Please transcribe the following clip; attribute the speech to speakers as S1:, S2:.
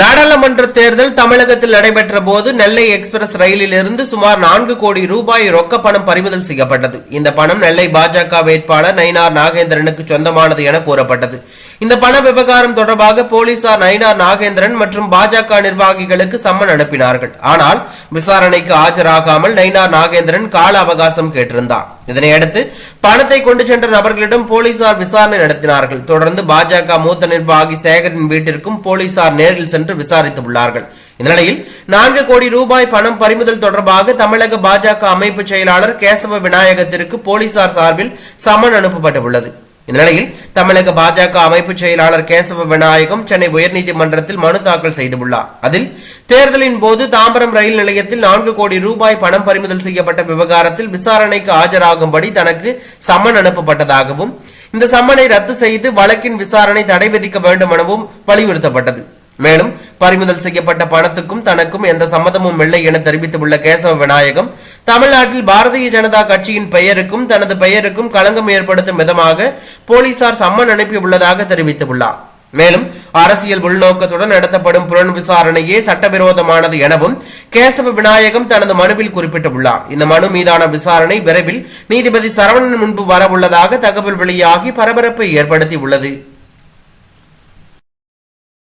S1: நாடாளுமன்ற தேர்தல் தமிழகத்தில் நடைபெற்ற போது நெல்லை எக்ஸ்பிரஸ் ரயிலில் இருந்து சுமார் நான்கு கோடி ரூபாய் ரொக்க பணம் பறிமுதல் செய்யப்பட்டது. இந்த பணம் நெல்லை பாஜக வேட்பாளர் நயினார் நாகேந்திரனுக்கு சொந்தமானது என கூறப்பட்டது. இந்த பண விவகாரம் தொடர்பாக போலீசார் நயினார் நாகேந்திரன் மற்றும் பாஜக நிர்வாகிகளுக்கு சம்மன் அனுப்பினார்கள். ஆனால் விசாரணைக்கு ஆஜராகாமல் நயினார் நாகேந்திரன் கால அவகாசம் கேட்டிருந்தார். இதனையடுத்து பணத்தை கொண்டு சென்ற நபர்களிடம் போலீசார் விசாரணை நடத்தினார்கள். தொடர்ந்து பாஜக மூத்த நிர்வாகி சேகரின் வீட்டிற்கும் போலீசார் நேரில் சென்று விசாரித்துள்ளார்கள் இந்நிலையில் நான்கு கோடி ரூபாய் பணம் பறிமுதல் தொடர்பாக தமிழக பாஜக அமைப்பு செயலாளர் கேசவ விநாயகத்திற்கு போலீசார் சார்பில் சமன் அனுப்பப்பட்டுள்ளது. இந்நிலையில் தமிழக பாஜக அமைப்பு செயலாளர் கேசவ விநாயகம் சென்னை உயர்நீதிமன்றத்தில் மனு தாக்கல் செய்துள்ளார். அதில் தேர்தலின் போது தாம்பரம் ரயில் நிலையத்தில் நான்கு கோடி ரூபாய் பணம் பறிமுதல் செய்யப்பட்ட விவகாரத்தில் விசாரணைக்கு ஆஜராகும்படி தனக்கு சம்மன் அனுப்பப்பட்டதாகவும் இந்த சம்மனை ரத்து செய்து வழக்கின் விசாரணை தடை விதிக்க வேண்டும் எனவும் வலியுறுத்தப்பட்டது. மேலும் பறிமுதல் செய்யப்பட்ட பணத்துக்கும் தனக்கும் எந்த சம்மதமும் இல்லை என தெரிவித்துள்ள கேசவ விநாயகம் தமிழ்நாட்டில் பாரதிய ஜனதா கட்சியின் பெயருக்கும் தனது பெயருக்கும் களங்கம் ஏற்படுத்தும் விதமாக போலீசார் சம்மன் அனுப்பியுள்ளதாக தெரிவித்துள்ளார். மேலும் அரசியல் உள்நோக்கத்துடன் நடத்தப்படும் புலன் விசாரணையே சட்டவிரோதமானது எனவும் கேசவ விநாயகம் தனது மனுவில் குறிப்பிட்டுள்ளார். இந்த மனு மீதான விசாரணை விரைவில் நீதிபதி சரவணன் முன்பு வரவுள்ளதாக தகவல் வெளியாகி பரபரப்பை ஏற்படுத்தியுள்ளது.